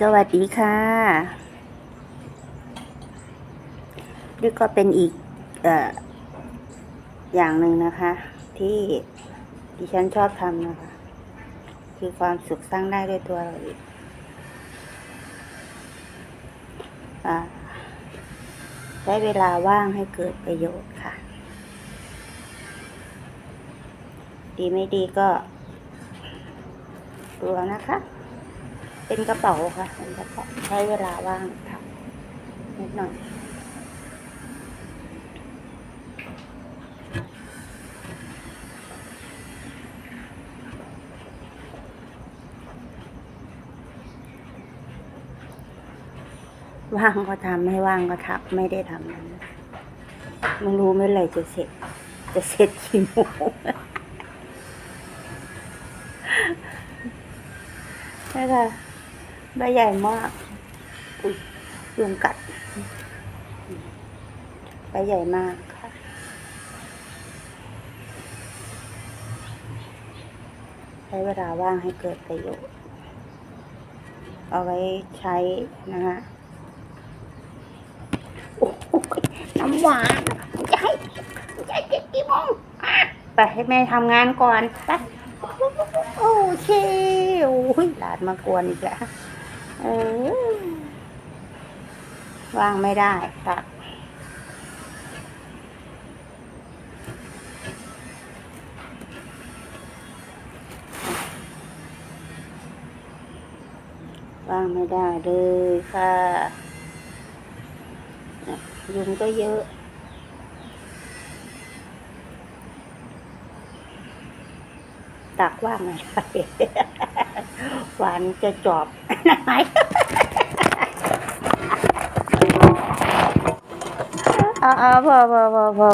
สวัสดีค่ะนี่ก็เป็นอีกออย่างหนึ่งนะคะ ที่ดิฉันชอบทำนะคะ คือความสุขสร้างได้ด้วยตัวเราเองใช้เวลาว่างให้เกิดประโยชน์ค่ะ ดีไม่ดีก็ดูเอานะคะ เป็นกระเป๋าค่ะเป็นกระเป๋าใช้เวลาว่างทำนิดหน่อยว่างก็ทำไม่ว่างก็ทักไม่ได้ทำนั้นไม่รู้เมื่อไหร่จะเสร็จ จะเสร็จกี่โมงนี่ค่ะ ใบใหญ่มากอุ้ยยุงกัดใบใหญ่มากค่ะใช้เวลาว่างให้เกิดประโยชน์ เอาไว้ใช้นะคะโอ้น้ำหวานให้จให้เจ็ดกี่โมงไปให้แม่ทำงานก่อนไปโอเคโอ้ยหลานมากวนอีกแล้ว เออว่างไม่ได้ค่ะว่างไม่ได้เลยค่ะยุงก็เยอะตักว่างไม่ได้ หวานจะจอบไหนเอาเอาพอพอพอพอ